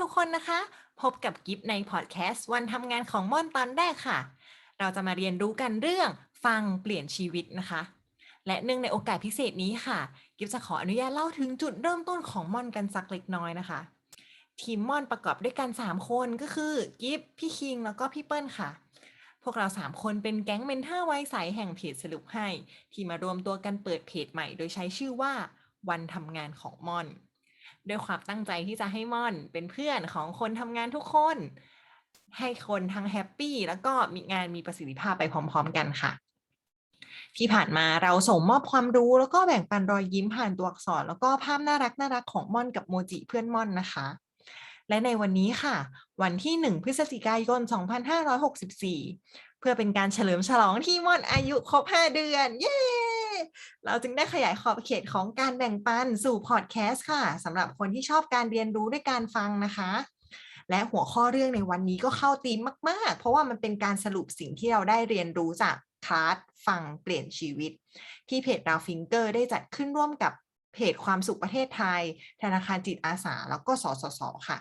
ทุกคนนะคะ พบกับกิฟในพอดแคสต์วันทำงานของม่อนตอนแรกค่ะ เราจะมาเรียนรู้กันเรื่องฟังเปลี่ยนชีวิตนะคะ และเนื่องในโอกาสพิเศษนี้ค่ะ กิฟจะขออนุญาตเล่าถึงจุดเริ่มต้นของม่อนกันสักเล็กน้อยนะคะ ทีมม่อนประกอบด้วยกัน 3 คนก็คือกิฟพี่คิงแล้วก็พี่เปิ้ลค่ะพวกเรา 3 คนเป็นแก๊งเมนเทอร์ไว้ใสแห่งเพจสรุปให้ ที่มารวมตัวกันเปิดเพจใหม่ โดยใช้ชื่อว่า วันทำงานของม่อน ด้วยความตั้งใจที่จะให้ม่อนเป็นเพื่อนของคนทำงานทุกคน ให้คนทั้งแฮปปี้แล้วก็มีงานมีประสิทธิภาพไปพร้อม ๆ กันค่ะ ที่ผ่านมาเราส่งมอบความรู้แล้วก็แบ่งปันรอยยิ้มผ่านตัวอักษร แล้วก็ภาพน่ารักน่ารักของม่อนกับโมจิเพื่อนม่อนนะคะ และในวันนี้ค่ะ วันที่ 1 พฤศจิกายน 2564 เพื่อเป็นการเฉลิมฉลองที่ม่อนอายุครบ 5 เดือน เย้ เราจึงได้ขยายขอบเขตของการแบ่งปันสู่พอดแคสต์ค่ะสำหรับคนที่ชอบการเรียนรู้ด้วยการฟังนะคะ และหัวข้อเรื่องในวันนี้ก็เข้าธีมมาก ๆ เพราะว่ามันเป็นการสรุปสิ่งที่เราได้เรียนรู้จากคลาสฟังเปลี่ยนชีวิต ที่เพจดาวฟิงเกอร์ได้จัดขึ้นร่วมกับเพจความสุขประเทศไทย ธนาคารจิตอาสา แล้วก็สสสค่ะ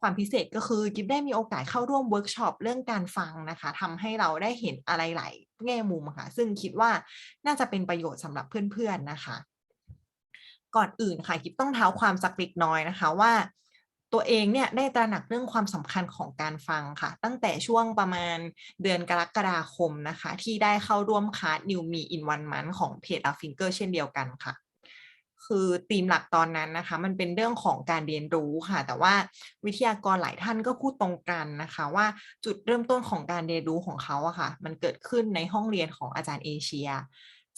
ความพิเศษก็คือกิฟได้มีโอกาสเข้าร่วมเวิร์กช็อปเรื่องการฟังนะคะทำให้เราได้เห็นอะไรหลายแง่มุมค่ะ ซึ่งคิดว่าน่าจะเป็นประโยชน์สำหรับเพื่อนๆนะคะ ก่อนอื่นค่ะกิฟต้องเท้าความสักเล็กน้อยนะคะว่า ตัวเองเนี่ยได้ตระหนักเรื่องความสำคัญของการฟังค่ะ ตั้งแต่ช่วงประมาณเดือนกรกฎาคมนะคะ ที่ได้เข้าร่วมคลาส New Me in One Month ของเพจ a Finger เช่นเดียวกันค่ะ คือธีมหลักตอนนั้นนะคะ มันเป็นเรื่องของการเรียนรู้ค่ะ แต่ว่าวิทยากรหลายท่านก็พูดตรงกันนะคะ ว่าจุดเริ่มต้นของการเรียนรู้ของเขาอะค่ะ มันเกิดขึ้นในห้องเรียนของอาจารย์เอเชีย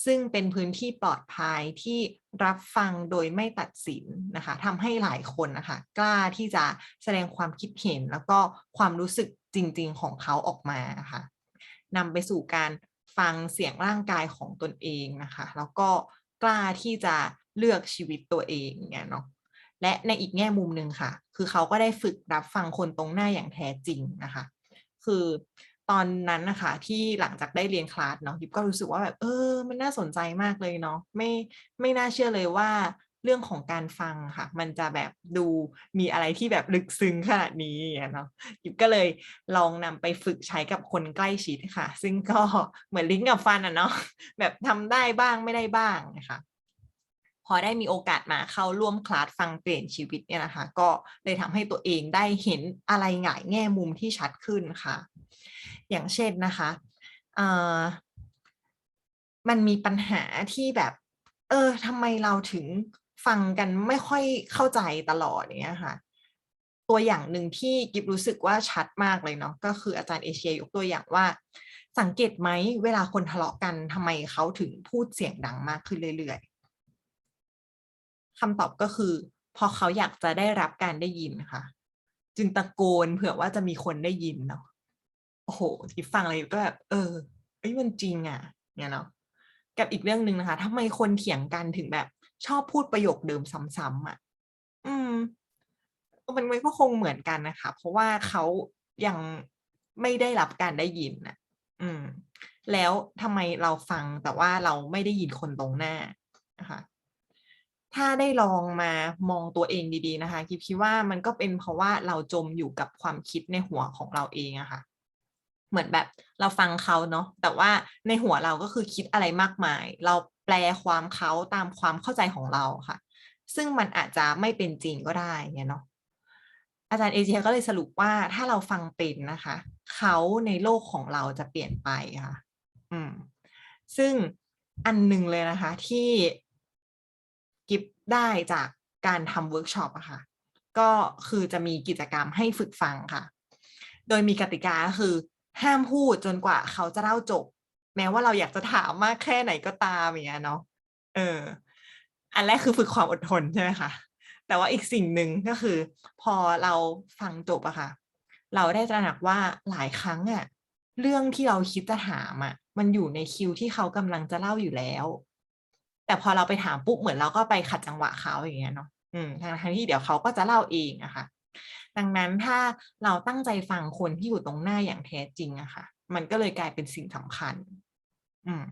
ซึ่งเป็นพื้นที่ปลอดภัยที่รับฟังโดยไม่ตัดสินนะคะทำให้หลายคนนะคะ กล้าที่จะแสดงความคิดเห็นแล้วก็ความรู้สึกจริง ๆ ของเขาออกมานะคะนำไปสู่การฟังเสียงร่างกายของตนเองนะคะ แล้วก็กล้าที่จะ เลือกชีวิตตัวเองเนี่ยเนาะและในอีกแง่มุมหนึ่งค่ะ คือเขาก็ได้ฝึกรับฟังคนตรงหน้าอย่างแท้จริงนะคะ คือตอนนั้นนะคะที่หลังจากได้เรียนคลาสเนาะยิบก็รู้สึกว่าแบบเออ มันน่าสนใจมากเลยเนาะไม่ไม่น่าเชื่อเลยว่าเรื่องของการฟังค่ะ มันจะแบบดูมีอะไรที่แบบลึกซึ้งขนาดนี้เนาะยิบก็เลยลองนำไปฝึกใช้กับคนใกล้ชิดค่ะ ซึ่งก็เหมือนลิ้นกับฟันอะเนาะแบบทำได้บ้างไม่ได้บ้างนะคะ อได้มีโอกาสมาเข้าร่วมคลาสฟังเปลี่ยนชีวิตเนี่ยนะคะ ก็เลยทำให้ตัวเองได้เห็นอะไรหลายแง่มุมที่ชัดขึ้นค่ะ อย่างเช่นนะคะมันมีปัญหาที่แบบ เออทำไมเราถึงฟังกันไม่ค่อยเข้าใจตลอดเนี้ยค่ะ ตัวอย่างหนึ่งที่กิบรู้สึกว่าชัดมากเลยเนาะก็คืออาจารย์เอเชียยกตัวอย่างว่า สังเกตไหมเวลาคนทะเลาะกันทำไมเขาถึงพูดเสียงดังมากขึ้นเรื่อย คำตอบก็คือ พอเขาอยากจะได้รับการได้ยินค่ะ จึงตะโกนเผื่อว่าจะมีคนได้ยินเนาะโอ้โหที่ฟังอะไรก็แบบเออเอ้ยมันจริงอะเนี่ยเนาะกับอีกเรื่องหนึ่งนะคะทำไมคนเถียงกันถึงแบบ ชอบพูดประโยคเดิมซ้ำๆอะ อืมมันมันก็คงเหมือนกันนะคะ เพราะว่าเขายังไม่ได้รับการได้ยินนะอืม แล้วทำไมเราฟังแต่ว่าเราไม่ได้ยินคนตรงหน้านะคะ ถ้าได้ลองมามองตัวเองดีๆนะคะคิดคิดว่ามันก็เป็นเพราะว่าเราจมอยู่กับความคิดในหัวของเราเองอะคะ่ะ เหมือนแบบเราฟังเขาเนาะแต่ว่าในหัวเราก็คือคิดอะไรมากมาย เราแปลความเขาตามความเข้าใจของเราค่ะ ซึ่งมันอาจจะไม่เป็นจริงก็ได้เนาะอาจารย์เอเชียก็เลยสรุปว่าถ้าเราฟังเป็นนะคะเขาในโลกของเราจะเปลี่ยนไปค่ะ อืม ซึ่งอันหนึ่งเลยนะคะ ที่ ได้จากการทำเวิร์กช็อปอะค่ะ ก็คือจะมีกิจกรรมให้ฝึกฟังค่ะ โดยมีกติกาคือห้ามพูดจนกว่าเขาจะเล่าจบ แม้ว่าเราอยากจะถามมากแค่ไหนก็ตามอย่างเงี้ยเนาะเออ อันแรกคือฝึกความอดทนใช่ไหมคะแต่ว่าอีกสิ่งหนึ่งก็คือ พอเราฟังจบอะค่ะ เราได้ตระหนักว่าหลายครั้งอะเรื่องที่เราคิดจะถามอะมันอยู่ในคิวที่เขากำลังจะเล่าอยู่แล้ว แต่พอเราไปถามปุ๊บเหมือนเราก็ไปขัดจังหวะเขาอย่างเงี้ยเนาะอืมทางที่เดี๋ยวเขาก็จะเล่าเองอะค่ะ ดังนั้นถ้าเราตั้งใจฟังคนที่อยู่ตรงหน้าอย่างแท้จริงอะค่ะ มันก็เลยกลายเป็นสิ่งสำคัญ อืม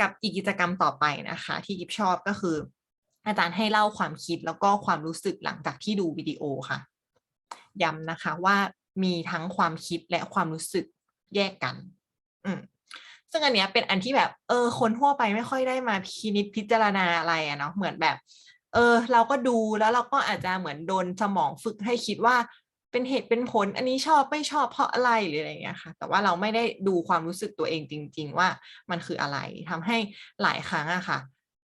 กับอีกกิจกรรมต่อไปนะคะ ที่กิฟชอบก็คือ อาจารย์ให้เล่าความคิดแล้วก็ความรู้สึกหลังจากที่ดูวิดีโอค่ะ ย้ำนะคะว่ามีทั้งความคิดและความรู้สึกแยกกัน อืม ซึ่งอันเนี้ยเป็นอันที่แบบ เออ คนทั่วไปไม่ค่อยได้มาพินิจพิจารณาอะไรอะเนาะเหมือนแบบ เออ เราก็ดูแล้วเราก็อาจจะเหมือนโดนสมองฝึกให้คิดว่าเป็นเหตุเป็นผล อันนี้ชอบไม่ชอบเพราะอะไรหรืออะไรอย่างเงี้ยค่ะ แต่ว่าเราไม่ได้ดูความรู้สึกตัวเองจริง ๆ ว่ามันคืออะไรทำให้หลายครั้งอะค่ะ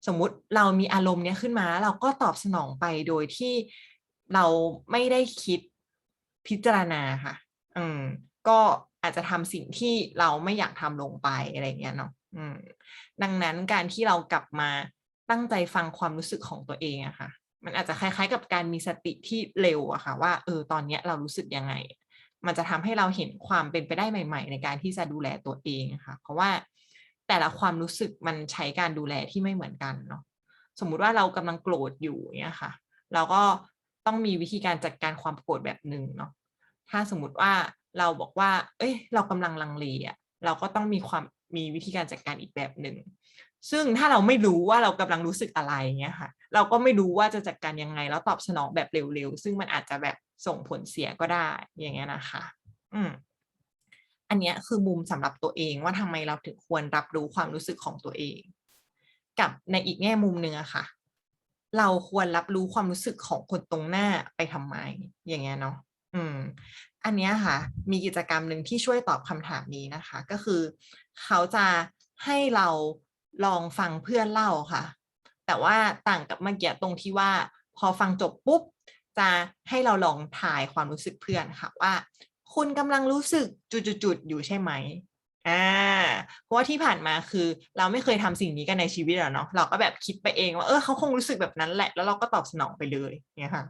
สมมุติเรามีอารมณ์เนี้ยขึ้นมา เราก็ตอบสนองไปโดยที่เราไม่ได้คิดพิจารณาค่ะ อืม ก็ อาจจะทำสิ่งที่เราไม่อยากทำลงไปอะไรเงี้ยเนาะดังนั้นการที่เรากลับมาตั้งใจฟังความรู้สึกของตัวเองอะค่ะ มันอาจจะคล้าย ๆ กับการมีสติที่เร็วอะค่ะ ว่าเออตอนเนี้ยเรารู้สึกยังไง มันจะทำให้เราเห็นความเป็นไปได้ใหม่ ๆ ในการที่จะดูแลตัวเองค่ะ เพราะว่าแต่ละความรู้สึกมันใช้การดูแลที่ไม่เหมือนกันเนาะสมมุติว่าเรากำลังโกรธอยู่เนี่ยค่ะ เราก็ต้องมีวิธีการจัดการความโกรธแบบหนึ่งเนาะถ้าสมมติว่า เราบอกว่า เอ้ย เรากำลังลังเลอะเราก็ต้องมีความมีวิธีการจัดการอีกแบบหนึ่ง ซึ่งถ้าเราไม่รู้ว่าเรากำลังรู้สึกอะไรเงี้ยค่ะ เราก็ไม่รู้ว่าจะจัดการยังไง แล้วตอบสนองแบบเร็วๆ ซึ่งมันอาจจะแบบส่งผลเสียก็ได้ อย่างเงี้ยนะคะ อืม อันเนี้ยคือมุมสำหรับตัวเองว่าทำไมเราถึงควรรับรู้ความรู้สึกของตัวเอง กับในอีกแง่มุมหนึ่งอะค่ะ เราควรรับรู้ความรู้สึกของคนตรงหน้าไปทำไม อย่างเงี้ยเนาะ อืม อันเนี้ยค่ะ มีกิจกรรมหนึ่งที่ช่วยตอบคำถามนี้นะคะ ก็คือ เขาจะให้เราลองฟังเพื่อนเล่าค่ะ แต่ว่าต่างกับเมื่อกี้ตรงที่ว่า พอฟังจบปุ๊บ จะให้เราลองทายความรู้สึกเพื่อนค่ะว่า คุณกำลังรู้สึกจุดๆๆอยู่ใช่ไหมอ่าเพราะว่าที่ผ่านมาคือเราไม่เคยทำสิ่งนี้กันในชีวิตหรอเนาะเราก็แบบคิดไปเองว่าเออเขาคงรู้สึกแบบนั้นแหละ แล้วเราก็ตอบสนองไปเลยเนี่ยค่ะ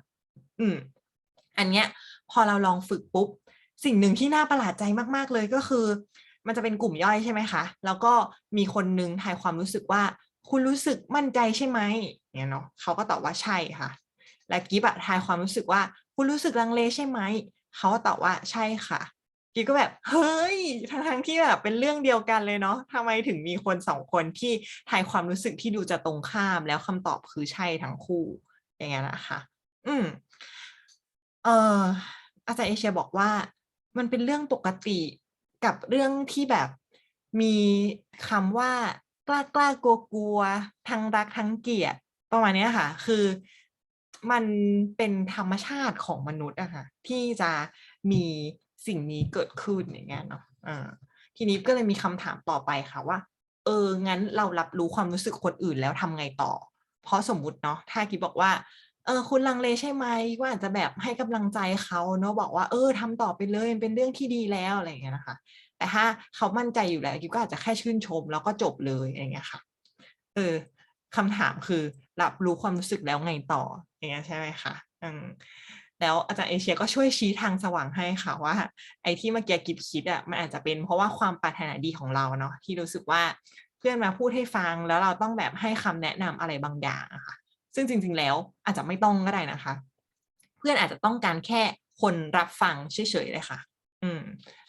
อืม อันเนี้ยพอเราลองฝึกปุ๊บ สิ่งหนึ่งที่น่าประหลาดใจมาก ๆ เลยก็คือ มันจะเป็นกลุ่มย่อยใช่ไหมคะ แล้วก็มีคนนึงทายความรู้สึกว่า คุณรู้สึกมั่นใจใช่ไหมเนี่ยเนาะเขาก็ตอบว่าใช่ค่ะ และกิฟอะทายความรู้สึกว่า คุณรู้สึกลังเลใช่ไหมเขาก็ตอบว่าใช่ค่ะกิฟก็แบบเฮ้ยทั้งๆที่แบบเป็นเรื่องเดียวกันเลยเนาะทำไมถึงมีคนสองคนที่ทายความรู้สึกที่ดูจะตรงข้ามแล้วคำตอบคือใช่ทั้งคู่อย่างเงี้ยนะคะ อืม เอ่ออาจารย์เอเชียบอกว่า มันเป็นเรื่องปกติกับเรื่องที่แบบมีคำว่ากล้ากล้ากลัวกลัวทั้งรักทั้งเกลียดประมาณนี้ค่ะ คือมันเป็นธรรมชาติของมนุษย์อะค่ะที่จะมีสิ่งนี้เกิดขึ้นอย่างเงี้ยเนาะอ่าทีนี้ก็เลยมีคำถามต่อไปค่ะว่า เออ งั้นเรารับรู้ความรู้สึกคนอื่นแล้วทำไงต่อ เพราะสมมุติเนาะถ้ากิฟบอกว่า เออคุณลังเลใช่ไหมก็อาจจะแบบให้กำลังใจเขาเนาะบอกว่าเออทำต่อไปเลยเป็นเรื่องที่ดีแล้วอะไรอย่างเงี้ยนะคะ แต่ถ้าเขามั่นใจอยู่แล้วกิฟก็อาจจะแค่ชื่นชม แล้วก็จบเลยอย่างเงี้ยค่ะ เออคำถามคือรับรู้ความรู้สึกแล้วไงต่ออย่างเงี้ยใช่ไหมคะอืมแล้วอาจารย์เอเชียก็ช่วยชี้ทางสว่างให้ค่ะว่า ไอ้ที่เมื่อกี้กิฟคิดอะมันอาจจะเป็นเพราะว่าความปรารถนาดีของเราเนาะที่รู้สึกว่าเพื่อนมาพูดให้ฟังแล้วเราต้องแบบให้คำแนะนำอะไรบางอย่างอะค่ะ ซึ่งจริง ๆ แล้วอาจจะไม่ต้องก็ได้นะคะ เพื่อนอาจจะต้องการแค่คนรับฟังเฉยๆเลยค่ะ อืม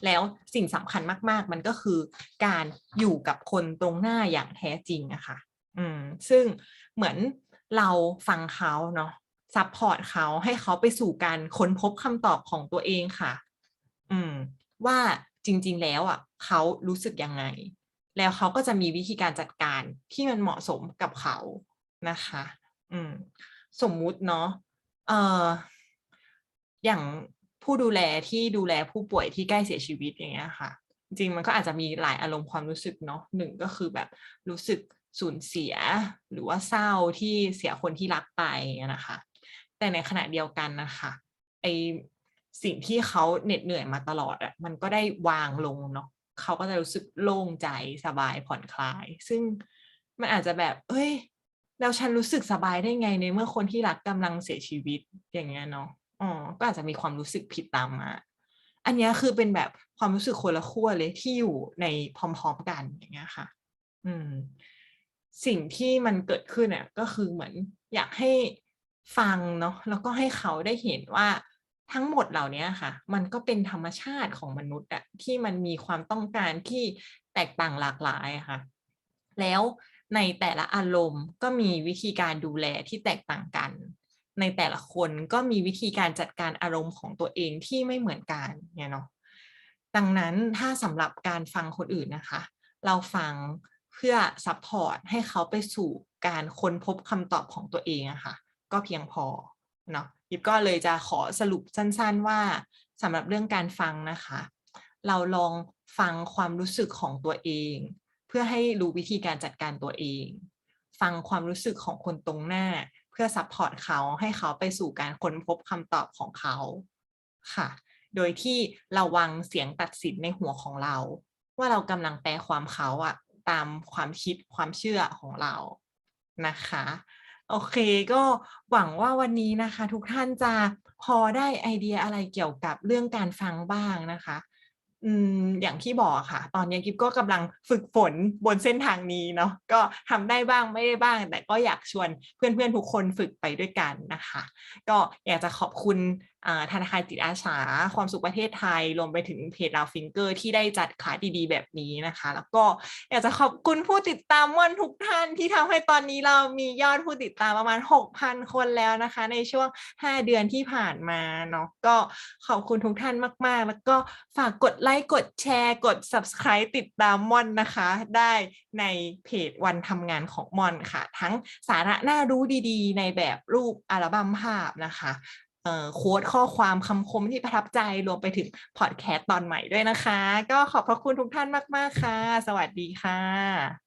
แล้วสิ่งสำคัญมาก ๆ มันก็คือการอยู่กับคนตรงหน้าอย่างแท้จริงอะค่ะ อืม ซึ่งเหมือนเราฟังเขาเนาะซัพพอร์ตเขาให้เขาไปสู่การค้นพบคำตอบของตัวเองค่ะ อืม ว่าจริง ๆ แล้วอะเขารู้สึกยังไง แล้วเขาก็จะมีวิธีการจัดการที่มันเหมาะสมกับเขานะคะ อืม สมมุติเนาะเอ่ออย่างผู้ดูแลที่ดูแลผู้ป่วยที่ใกล้เสียชีวิตอย่างเงี้ยค่ะ จริงมันก็อาจจะมีหลายอารมณ์ความรู้สึกเนาะหนึ่งก็คือแบบรู้สึกสูญเสีย หรือว่าเศร้าที่เสียคนที่รักไปนะคะ แต่ในขณะเดียวกันนะคะไอสิ่งที่เขาเหน็ดเหนื่อยมาตลอดอะมันก็ได้วางลงเนาะเขาก็จะรู้สึกโล่งใจสบายผ่อนคลาย ซึ่งมันอาจจะแบบ เอ้ย แล้วฉันรู้สึกสบายได้ไงในเมื่อคนที่รักกำลังเสียชีวิตอย่างเงี้ยเนาะอ๋อก็อาจจะมีความรู้สึกผิดตามมา อันนี้คือเป็นแบบความรู้สึกคนละขั้วเลยที่อยู่ในพร้อมๆกันอย่างเงี้ยค่ะ อืม สิ่งที่มันเกิดขึ้นเนี่ยก็คือเหมือนอยากให้ฟังเนาะแล้วก็ให้เขาได้เห็นว่าทั้งหมดเหล่านี้ค่ะ มันก็เป็นธรรมชาติของมนุษย์อะที่มันมีความต้องการที่แตกต่างหลากหลายค่ะ แล้ว ในแต่ละอารมณ์ก็มีวิธีการดูแลที่แตกต่างกัน ในแต่ละคนก็มีวิธีการจัดการอารมณ์ของตัวเองที่ไม่เหมือนกันเนี่ยเนาะดังนั้นถ้าสำหรับการฟังคนอื่นนะคะ เราฟังเพื่อซัพพอร์ตให้เขาไปสู่การค้นพบคำตอบของตัวเองอะคะ่ะ ก็เพียงพอเนาะยิบก็เลยจะขอสรุปสั้นๆว่าสำหรับเรื่องการฟังนะคะ เราลองฟังความรู้สึกของตัวเอง พื่อให้รู้วิธีการจัดการตัวเอง ฟังความรู้สึกของคนตรงหน้า เพื่อซัพพอร์ตเขาให้เขาไปสู่การค้นพบคำตอบของเขาค่ะ โดยที่ระวังเสียงตัดสินในหัวของเรา ว่าเรากำลังแปลความเขาอะตามความคิดความเชื่อของเรานะคะโอเคก็หวังว่าวันนี้นะคะ ทุกท่านจะพอได้ไอเดียอะไรเกี่ยวกับเรื่องการฟังบ้างนะคะ อย่างที่บอกค่ะ ตอนนี้กิฟก็กำลังฝึกฝนบนเส้นทางนี้เนาะก็ทำได้บ้างไม่ได้บ้าง แต่ก็อยากชวนเพื่อนๆทุกคนฝึกไปด้วยกันนะคะ ก็อยากจะขอบคุณ ธนาคารจิตอาสา ความสุขประเทศไทย รวมไปถึงเพจลาวฟิงเกอร์ที่ได้จัดคลาสดีๆ แบบนี้นะคะ แล้วก็อยากจะขอบคุณผู้ติดตามวันทุกท่านที่ทำให้ตอนนี้เรามียอดผู้ติดตามประมาณ 6,000 คนแล้วนะคะ ในช่วง 5 เดือนที่ผ่านมาเนาะก็ขอบคุณทุกท่านมากๆ แล้วก็ฝากกดไลค์กดแชร์ กด subscribe ติดตามมอนนะคะ ได้ในเพจวันทำงานของมอนค่ะ ทั้งสาระน่ารู้ดีๆ ในแบบรูปอัลบั้มภาพนะคะ โค้ดข้อความคำคมที่ประทับใจรวมไปถึงพอดแคสต์ตอนใหม่ด้วยนะคะ ก็ขอบพระคุณทุกท่านมาก ๆ ค่ะ สวัสดีค่ะ